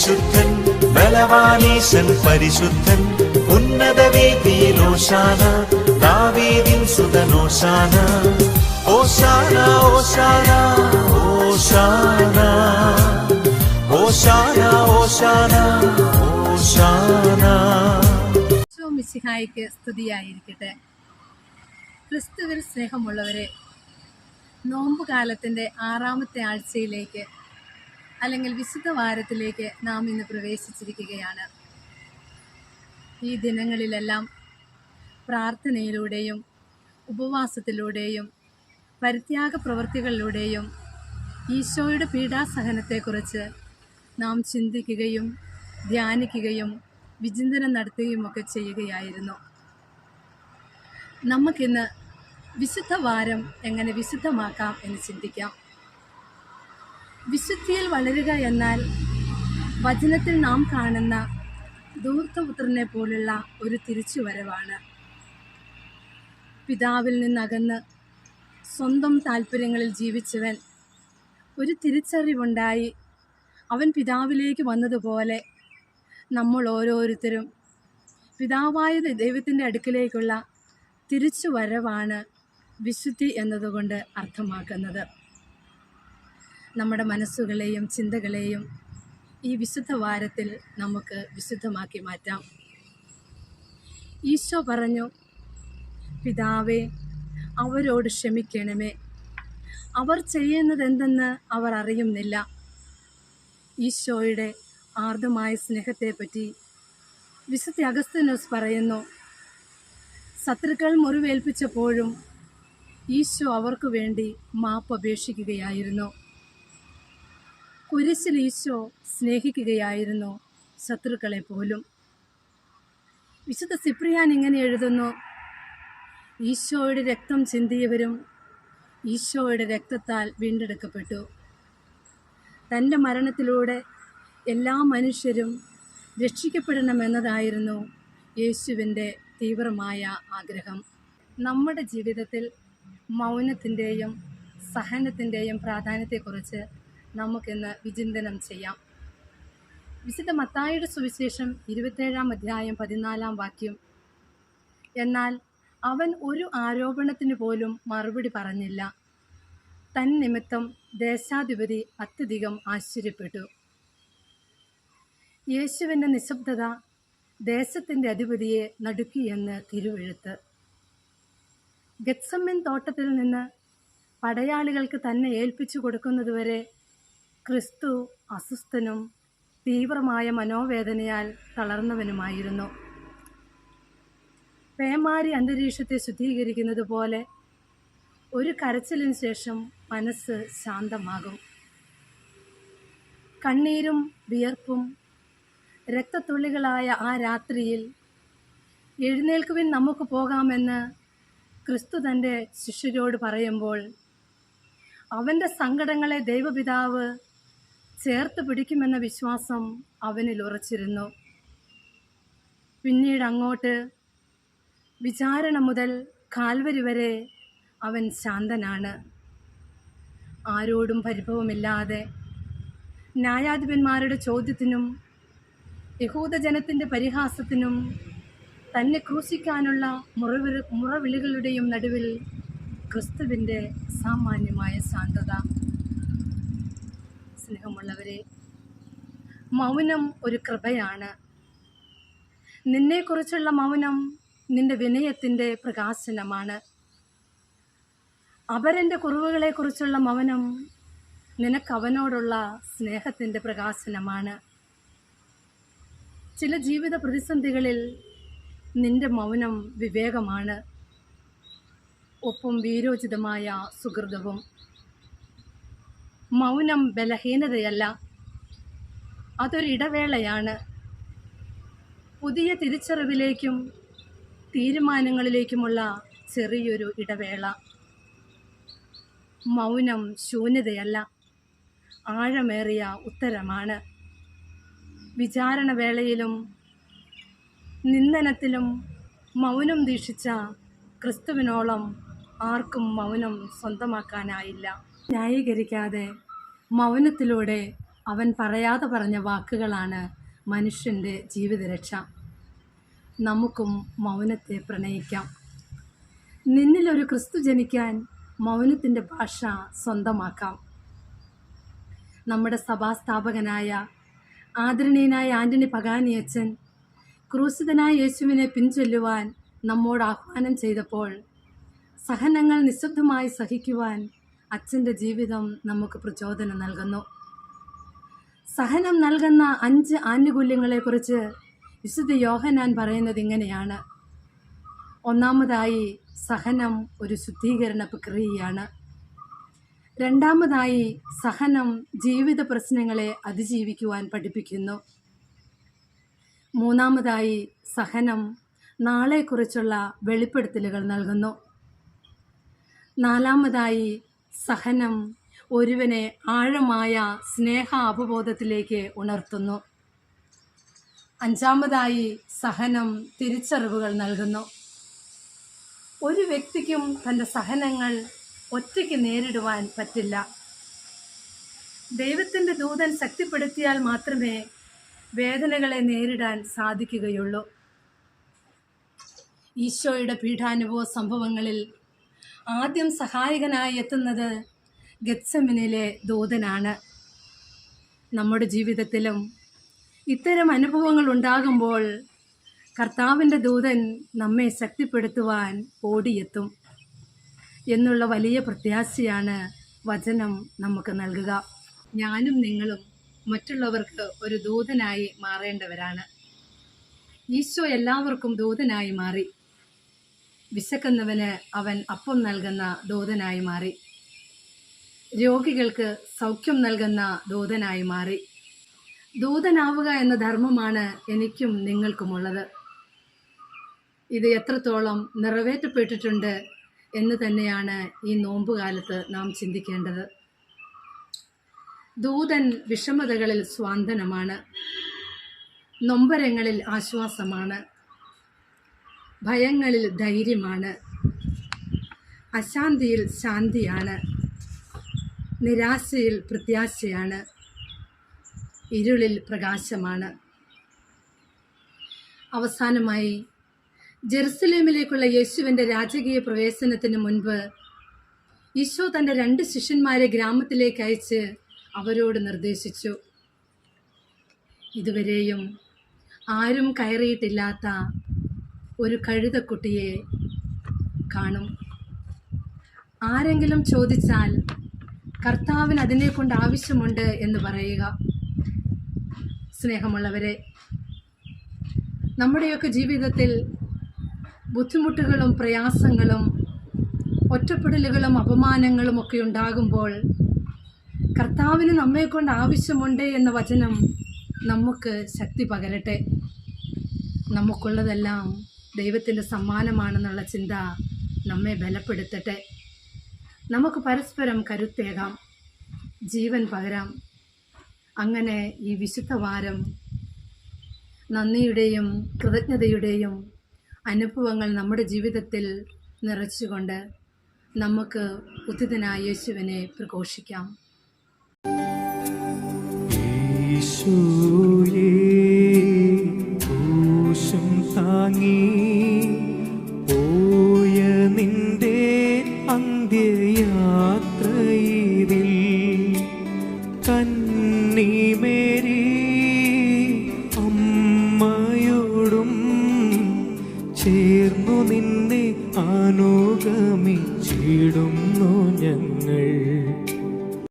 പരിശുദ്ധൻ ബലവാനീശൻ പരിശുദ്ധൻ ഉന്നത വേദിയിലോശാന ദാവീദിൻ സുതനോശാന. ഓശാന ഓശാന ഓശാന. ഓശാന ഓശാന ഓശാന. ഈശോ മിശിഹായിക്ക് സ്തുതിയായിരിക്കട്ടെ. ക്രിസ്തുവിൽ സ്നേഹമുള്ളവരെ നോമ്പുകാലത്തിന്റെ ആറാമത്തെ ആഴ്ചയിലേക്ക് അല്ലെങ്കിൽ വിശുദ്ധ വാരത്തിലേക്ക് നാം ഇന്ന് പ്രവേശിച്ചിരിക്കുകയാണ്. ഈ ദിനങ്ങളിലെല്ലാം പ്രാർത്ഥനയിലൂടെയും ഉപവാസത്തിലൂടെയും പരിത്യാഗ പ്രവൃത്തികളിലൂടെയും ഈശോയുടെ പീഡാസഹനത്തെക്കുറിച്ച് നാം ചിന്തിക്കുകയും ധ്യാനിക്കുകയും വിചിന്തനം നടത്തുകയുമൊക്കെ ചെയ്യുകയായിരുന്നു. നമുക്കിന്ന് വിശുദ്ധ വാരം എങ്ങനെ വിശുദ്ധമാക്കാം എന്ന് ചിന്തിക്കാം. വിശുദ്ധിയിൽ വളരുക എന്നാൽ വചനത്തിൽ നാം കാണുന്ന ദൂർത്തപുത്രനെ പോലുള്ള ഒരു തിരിച്ചുവരവാണ്. പിതാവിൽ നിന്നകന്ന് സ്വന്തം താല്പര്യങ്ങളിൽ ജീവിച്ചവൻ ഒരു തിരിച്ചറിവുണ്ടായി. അവൻ പിതാവിലേക്ക് വന്നതുപോലെ നമ്മൾ ഓരോരുത്തരും പിതാവായ ദൈവത്തിന്റെ അടുക്കിലേക്കുള്ള തിരിച്ചുവരവാണ് വിശുദ്ധി എന്നതുകൊണ്ട് അർത്ഥമാക്കുന്നത്. നമ്മുടെ മനസ്സുകളെയും ചിന്തകളെയും ഈ വിശുദ്ധ വാരത്തിൽ നമുക്ക് വിശുദ്ധമാക്കി മാറ്റാം. ഈശോ പറഞ്ഞു പിതാവേ അവരോട് ക്ഷമിക്കണമേ. അവർ ചെയ്യുന്നത് എന്തെന്ന് അവർ അറിയുന്നില്ല. ഈശോയുടെ ആർദ്രമായ സ്നേഹത്തെപ്പറ്റി വിശുദ്ധ അഗസ്തനോസ് പറയുന്നു ശത്രുക്കൾ മുറിവേൽപ്പിച്ചപ്പോഴും ഈശോ അവർക്ക് വേണ്ടി മാപ്പ് അപേക്ഷിക്കുകയായിരുന്നു. കുരിശിൽ ഈശോ സ്നേഹിക്കുകയായിരുന്നു ശത്രുക്കളെ പോലും. വിശുദ്ധ സിപ്രിയാൻ ഇങ്ങനെ എഴുതുന്നു ഈശോയുടെ രക്തം ചിന്തിയവരും ഈശോയുടെ രക്തത്താൽ വീണ്ടെടുക്കപ്പെട്ടു. തന്റെ മരണത്തിലൂടെ എല്ലാ മനുഷ്യരും രക്ഷിക്കപ്പെടണമെന്നതായിരുന്നു യേശുവിന്റെ തീവ്രമായ ആഗ്രഹം. നമ്മുടെ ജീവിതത്തിൽ മൗനത്തിന്റെയും സഹനത്തിന്റെയും പ്രാധാന്യത്തെക്കുറിച്ച് നമുക്കിന്ന് വിചിന്തനം ചെയ്യാം. വിശുദ്ധ മത്തായുടെ സുവിശേഷം ഇരുപത്തേഴാം അധ്യായം പതിനാലാം വാക്യം. എന്നാൽ അവൻ ഒരു ആരോപണത്തിന് പോലും മറുപടി പറഞ്ഞില്ല. തൻ നിമിത്തം ദേശാധിപതി അത്യധികം ആശ്ചര്യപ്പെട്ടു. യേശുവിന്റെ നിശബ്ദത ദേശത്തിന്റെ അധിപതിയെ നടുക്കിയെന്ന് തിരുവെഴുത്ത്. ഗത്സമ്മൻ തോട്ടത്തിൽ നിന്ന് പടയാളികൾക്ക് തന്നെ ഏൽപ്പിച്ചു കൊടുക്കുന്നതുവരെ ക്രിസ്തു അസ്വസ്ഥനും തീവ്രമായ മനോവേദനയാൽ തളർന്നവനുമായിരുന്നു. പേമാരി അന്തരീക്ഷത്തെ ശുദ്ധീകരിക്കുന്നത് പോലെ ഒരു കരച്ചിലിന് ശേഷം മനസ്സ് ശാന്തമാകും. കണ്ണീരും വിയർപ്പും രക്തത്തുള്ളികളായ ആ രാത്രിയിൽ എഴുന്നേൽക്കുവിൻ നമുക്ക് പോകാമെന്ന് ക്രിസ്തു തന്റെ ശിഷ്യരോട് പറയുമ്പോൾ അവന്റെ സങ്കടങ്ങളെ ദൈവപിതാവ് ചേർത്ത് പിടിക്കുമെന്ന വിശ്വാസം അവനിൽ ഉറച്ചിരുന്നു. പിന്നീട് അങ്ങോട്ട് വിചാരണ മുതൽ കാൽവരി വരെ അവൻ ശാന്തനാണ്. ആരോടും പരിഭവമില്ലാതെ ന്യായാധിപന്മാരുടെ ചോദ്യത്തിനും യഹൂദജനത്തിന്റെ പരിഹാസത്തിനും തന്നെ ക്രൂശിക്കാനുള്ള മുറവിളി മുറവിളികളുടെയും നടുവിൽ ക്രിസ്തുവിന്റെ സാമാന്യമായ ശാന്തത. സ്നേഹമുള്ളവരെ മൗനം ഒരു കൃപയാണ്. നിന്നെക്കുറിച്ചുള്ള മൗനം നിന്റെ വിനയത്തിന്റെ പ്രകാശനമാണ്. അപരന്റെ കുറവുകളെക്കുറിച്ചുള്ള മൗനം നിനക്കവനോടുള്ള സ്നേഹത്തിന്റെ പ്രകാശനമാണ്. ചില ജീവിത പ്രതിസന്ധികളിൽ നിന്റെ മൗനം വിവേകമാണ്. ഒപ്പം വീരോചിതമായ സുഹൃതവും മൗനം ബലഹീനതയല്ല. അതൊരിടവേളയാണ് പുതിയ തിരിച്ചറിവിലേക്കും തീരുമാനങ്ങളിലേക്കുമുള്ള ചെറിയൊരു ഇടവേള. മൗനം ശൂന്യതയല്ല. ആഴമേറിയ ഉത്തരമാണ്. വിചാരണവേളയിലും നിന്ദനത്തിലും മൗനം ദീക്ഷിച്ച ക്രിസ്തുവിനോളം ആർക്കും മൗനം സ്വന്തമാക്കാനായില്ല. ന്യായീകരിക്കാതെ മൗനത്തിലൂടെ അവൻ പറയാതെ പറഞ്ഞ വാക്കുകളാണ് മനുഷ്യന്റെ ജീവിതരക്ഷ. നമുക്കും മൗനത്തെ പ്രണയിക്കാം. നിന്നിലൊരു ക്രിസ്തു ജനിക്കാൻ മൗനത്തിന്റെ ഭാഷ സ്വന്തമാക്കാം. നമ്മുടെ സഭാസ്ഥാപകനായ ആദരണീയനായ ആന്റണി പകാനിയച്ചൻ ക്രൂശിതനായ യേശുവിനെ പിൻചൊല്ലുവാൻ നമ്മോട് ആഹ്വാനം ചെയ്തപ്പോൾ സഹനങ്ങൾ നിശബ്ദമായി സഹിക്കുവാൻ അച്ഛന്റെ ജീവിതം നമുക്ക് പ്രചോദനം നൽകുന്നു. സഹനം നൽകുന്ന അഞ്ച് ആനുകൂല്യങ്ങളെക്കുറിച്ച് വിശുദ്ധ യോഹനാൻ പറയുന്നത് ഇങ്ങനെയാണ്. ഒന്നാമതായി സഹനം ഒരു ശുദ്ധീകരണ പ്രക്രിയയാണ്. രണ്ടാമതായി സഹനം ജീവിത പ്രശ്നങ്ങളെ അതിജീവിക്കുവാൻ പഠിപ്പിക്കുന്നു. മൂന്നാമതായി സഹനം നാളെക്കുറിച്ചുള്ള വെളിപ്പെടുത്തലുകൾ നൽകുന്നു. നാലാമതായി സഹനം ഒരുവനെ ആഴമായ സ്നേഹ അവബോധത്തിലേക്ക് ഉണർത്തുന്നു. അഞ്ചാമതായി സഹനം തിരിച്ചറിവുകൾ നൽകുന്നു. ഒരു വ്യക്തിക്കും തന്റെ സഹനങ്ങൾ ഒറ്റയ്ക്ക് നേരിടുവാൻ പറ്റില്ല. ദൈവത്തിന്റെ ദൂതൻ ശക്തിപ്പെടുത്തിയാൽ മാത്രമേ വേദനകളെ നേരിടാൻ സാധിക്കുകയുള്ളൂ. ഈശോയുടെ പീഠാനുഭവ സംഭവങ്ങളിൽ ആദ്യം സഹായകനായി എത്തുന്നത് ഗത്സമിനിലെ ദൂതനാണ്. നമ്മുടെ ജീവിതത്തിലും ഇത്തരം അനുഭവങ്ങൾ ഉണ്ടാകുമ്പോൾ കർത്താവിന്റെ ദൂതൻ നമ്മെ ശക്തിപ്പെടുത്തുവാൻ ഓടിയെത്തും എന്നുള്ള വലിയ പ്രത്യാശയാണ് വചനം നമുക്ക് നൽകുക. ഞാനും നിങ്ങളും മറ്റുള്ളവർക്ക് ഒരു ദൂതനായി മാറേണ്ടവരാണ്. ഈശോ എല്ലാവർക്കും ദൂതനായി മാറി. വിശക്കുന്നവന് അവൻ അപ്പം നൽകുന്ന ദൂതനായി മാറി. രോഗികൾക്ക് സൗഖ്യം നൽകുന്ന ദൂതനായി മാറി. ദൂതനാവുക എന്ന ധർമ്മമാണ് എനിക്കും നിങ്ങൾക്കുമുള്ളത്. ഇത് എത്രത്തോളം നിറവേറ്റപ്പെട്ടിട്ടുണ്ട് എന്ന് തന്നെയാണ് ഈ നോമ്പുകാലത്ത് നാം ചിന്തിക്കേണ്ടത്. ദൂതൻ വിഷമതകളിൽ സ്വാന്തനമാണ്. നൊമ്പരങ്ങളിൽ ആശ്വാസമാണ്. ഭയങ്ങളിൽ ധൈര്യമാണ്. അശാന്തിയിൽ ശാന്തിയാണ്. നിരാശയിൽ പ്രത്യാശയാണ്. ഇരുളിൽ പ്രകാശമാണ്. അവസാനമായി ജെറുസലേമിലേക്കുള്ള യേശുവിന്റെ രാജകീയ പ്രവേശനത്തിന് മുൻപ് ഈശോ തന്റെ രണ്ട് ശിഷ്യന്മാരെ ഗ്രാമത്തിലേക്ക് അയച്ച് അവരോട് നിർദ്ദേശിച്ചു. ഇതുവരെയും ആരും കയറിയിട്ടില്ലാത്ത ഒരു കഴുതക്കുട്ടിയെ കാണും. ആരെങ്കിലും ചോദിച്ചാൽ കർത്താവിന് അതിനെ കൊണ്ട് ആവശ്യമുണ്ട് എന്ന് പറയുക. സ്നേഹമുള്ളവരെ നമ്മുടെയൊക്കെ ജീവിതത്തിൽ ബുദ്ധിമുട്ടുകളും പ്രയാസങ്ങളും ഒറ്റപ്പെടലുകളും അപമാനങ്ങളും ഒക്കെ ഉണ്ടാകുമ്പോൾ കർത്താവിന് നമ്മെക്കൊണ്ട് ആവശ്യമുണ്ട് എന്ന വചനം നമുക്ക് ശക്തി പകരട്ടെ. നമുക്കുള്ളതെല്ലാം ദൈവത്തിന്റെ സമ്മാനമാണെന്നുള്ള ചിന്ത നമ്മെ ബലപ്പെടുത്തട്ടെ. നമുക്ക് പരസ്പരം കരുത്തേകാം ജീവൻ പകരാം. അങ്ങനെ ഈ വിശുദ്ധ വാരം നന്ദിയുടെയും കൃതജ്ഞതയുടെയും അനുഭവങ്ങൾ നമ്മുടെ ജീവിതത്തിൽ നിറച്ചുകൊണ്ട് നമുക്ക് ഉദിതനായ യേശുവിനെ പ്രഘോഷിക്കാം. ക്രൂശും langit.